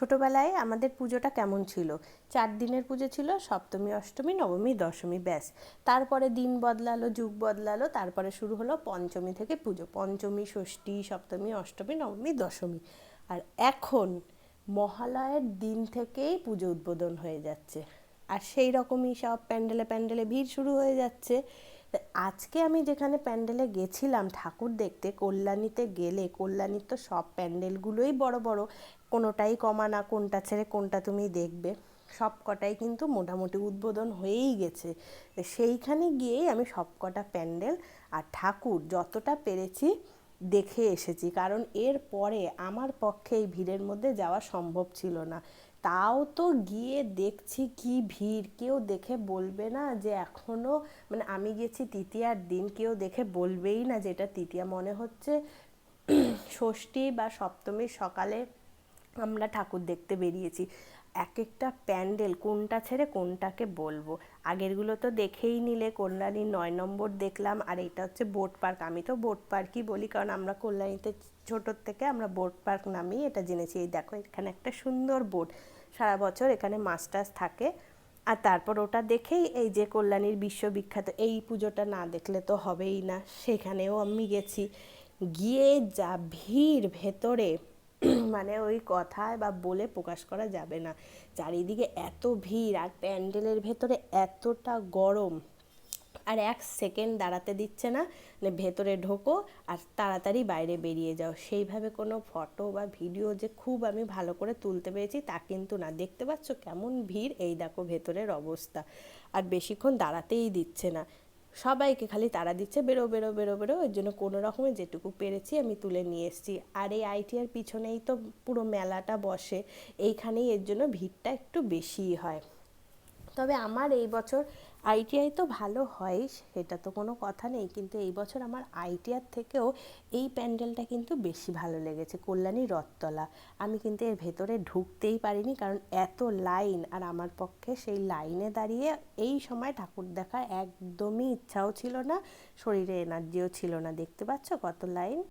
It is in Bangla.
ছোটোবেলায় আমাদের পুজোটা কেমন ছিল? চার দিনের পুজো ছিল, সপ্তমী, অষ্টমী, নবমী, দশমী, ব্যাস। তারপরে দিন বদলালো, যুগ বদলালো, তারপরে শুরু হলো পঞ্চমী থেকে পুজো। পঞ্চমী, ষষ্ঠী, সপ্তমী, অষ্টমী, নবমী, দশমী। আর এখন মহালয়ের দিন থেকেই পুজো উদ্বোধন হয়ে যাচ্ছে। আর সেই রকমই সব প্যান্ডেলে প্যান্ডেলে ভিড় শুরু হয়ে যাচ্ছে। আজকে আমি যেখানে প্যান্ডেলে গেছিলাম ঠাকুর দেখতে, কল্যাণীতে গেলে, কল্যাণীর তো সব প্যান্ডেলগুলোই বড় বড়, কোনোটাই কমা না, কোনটা ছেড়ে কোনটা তুমি দেখবে। সব কটাই কিন্তু মোটামুটি উদ্বোধন হয়েই গেছে। সেইখানে গিয়েই আমি সব কটা প্যান্ডেল আর ঠাকুর যতটা পেরেছি দেখে এসেছি। কারণ এর পরে আমার পক্ষে এই ভিড়ের মধ্যে যাওয়া সম্ভব ছিল না। তাও তো গিয়ে দেখছি কি ভিড়। কেউ দেখে বলবে না যে এখনও মানে আমি গেছি তৃতীয়ার দিন, কেউ দেখে বলবেই না যে এটা তৃতীয়া। মনে হচ্ছে ষষ্ঠী বা সপ্তমীর সকালে আমরা ঠাকুর দেখতে বেরিয়েছি। এক একটা প্যান্ডেল কোনটা ছেড়ে কোনটাকে বলব? আগেরগুলো তো দেখেই নিলে, কল্যাণীর নয় নম্বর দেখলাম, আর এটা হচ্ছে বোট পার্ক। আমি তো বোট পার্কই বলি, কারণ আমরা কল্যাণীতে ছোটোর থেকে আমরা বোট পার্ক নামেই এটা জেনেছি। এই দেখো, এখানে একটা সুন্দর বোট, সারা বছর এখানে টাছ থাকে। আর তারপর ওটা দেখেই এই যে কল্যাণীর বিশ্ববিখ্যাত, এই পুজোটা না দেখলে তো হবেই না, সেখানেও আমি গেছি। গিয়ে যা ভিড় ভেতরে মানে ওই কথায় বা বলে প্রকাশ করা যাবে না। চারিদিকে এত ভিড় আর প্যান্ডেলের ভেতরে এতটা গরম। আর এক সেকেন্ড দাঁড়াতে দিচ্ছে না মানে ভেতরে ঢোকো আর তাড়াতাড়ি বাইরে বেরিয়ে যাও। সেইভাবে কোনো ফটো বা ভিডিও যে খুব আমি ভালো করে তুলতে পেরেছি তা কিন্তু না। দেখতে পাচ্ছ কেমন ভিড় এই দেখো ভেতরের অবস্থা। আর বেশিক্ষণ দাঁড়াতেই দিচ্ছে না। সবাইকে খালি তারা দিচ্ছে, বেরো বেরো বেরো বেরো, এর জন্য কোনো রকমের যেটুকু পেরেছি আমি তুলে নিয়ে এসেছি। আর এই আইটিআর পিছনেই তো পুরো মেলাটা বসে, এইখানেই এর জন্য ভিড়টা একটু বেশিই হয়। তবে আমার এই বছর আইটিআই তো ভালো হয়, সেটা তো কোনো কথা নেই, কিন্তু এই বছর আমার আইটিআর থেকেও এই প্যান্ডেলটা কিন্তু বেশি ভালো লেগেছে, কল্যাণী রথতলা। আমি কিন্তু এর ভেতরে ঢুকতেই পারিনি, কারণ এত লাইন, আর আমার পক্ষে সেই লাইনে দাঁড়িয়ে এই সময় ঠাকুর দেখার একদমই ইচ্ছাও ছিল না, শরীরে এনার্জিও ছিল না। দেখতে পাচ্ছ কত লাইন?